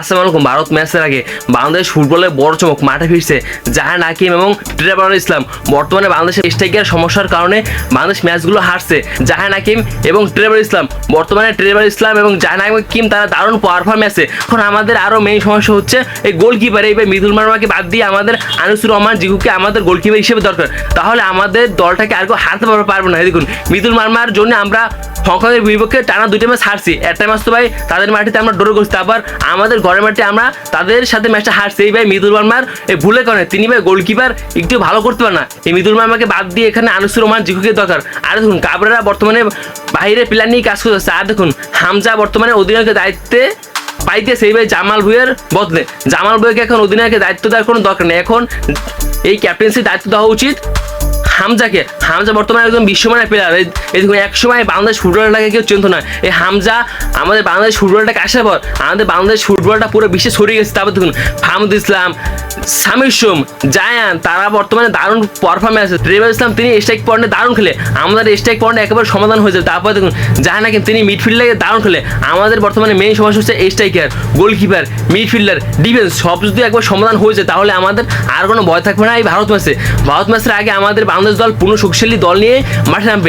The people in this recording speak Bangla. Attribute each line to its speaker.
Speaker 1: আসসালামু ভারত ম্যাচের আগে বাংলাদেশ ফুটবলের বড় চমক মাঠে ফিরছে। জাহান হাকিম এবং ট্রেভার ইসলাম। বর্তমানে বাংলাদেশের স্ট্রাইকের সমস্যার কারণে বাংলাদেশ ম্যাচগুলো হারছে জাহান হাকিম এবং ট্রেভার ইসলাম। বর্তমানে ট্রেভার ইসলাম এবং জাহান হাকিম তারা দারুণ পারফরমেন্সে এখন আমাদের আরও মেইন সমস্যা হচ্ছে এই গোলকিপার এই মিদুল মার্মাকে বাদ দিয়ে আমাদের আনিসুর রহমান জিগুকে আমাদের গোলকিপার হিসেবে দরকার। তাহলে আমাদের দলটাকে আর কেউ হারতে পারব না। দেখুন, মিদুল মার্মার জন্য আমরা হংকংয়ের বিপক্ষে টানা দুইটা ম্যাচ হারছি। একটা ম্যাচ তো ভাই তাদের মাটিতে আমরা ডোর করছি আবার আমাদের ঘরের মাঠে আমরা তাদের সাথে ম্যাচটা হারছি। এই ভাই মিদুল মার্মার এই ভুলে কারণে তিনি ভাই গোলকিপার, একটু ভালো করতে পারে না। এই মিদুল মার্মাকে বাদ দিয়ে এখানে আনিসুর রহমান জিকুকে দরকার। আর দেখুন, কাবরেরা বর্তমানে বাইরে প্ল্যান নিয়ে কাজ করতেছে। আর দেখুন, হামজা বর্তমানে অধিনায়কের দায়িত্বে পাইতে সেই ভাই জামাল ভুইয়ের বদলে। জামাল ভুইয়াকে এখন অধিনায়কের দায়িত্ব দেওয়ার কোনো দরকার নেই। এখন এই ক্যাপ্টেন্সির দায়িত্ব দেওয়া উচিত। হামজাকে। হামজা বর্তমানে একদম বিশ্বমানের প্লেয়ার এই দেখুন, এক সময় বাংলাদেশ ফুটবলটাকে কেউ চিনত না। এই হামজা আমাদের বাংলাদেশ ফুটবলটাকে আসার পর আমাদের বাংলাদেশ ফুটবলটা পুরো বিশ্বে ছড়িয়ে গেছে। তারপর দেখুন, ফাহমুদ ইসলাম, সামির সোম, জায়ান, তারা বর্তমানে দারুণ পারফরমেন্স ট্রেভার ইসলাম, তিনি স্ট্রাইক পয়েন্টে দারুণ খেলে। আমাদের স্ট্রাইক পয়েন্টে একেবারে সমাধান হয়ে যাবে। তারপর দেখুন, জাহান হাকিম, তিনি মিডফিল্ডে দারুণ খেলে। আমাদের বর্তমানে মেইন সমস্যা হচ্ছে স্ট্রাইকার গোলকিপার মিডফিল্ডার ডিফেন্স সব যদি একবার সমাধান হয়ে যায়, তাহলে আমাদের আর কোনো ভয় থাকবে না। এই ভারত ম্যাচে ভারত ম্যাচের আগে আমাদের বাংলাদেশ দল পূর্ণ শক্তিশালী দল নিয়ে মাঠে নামবে।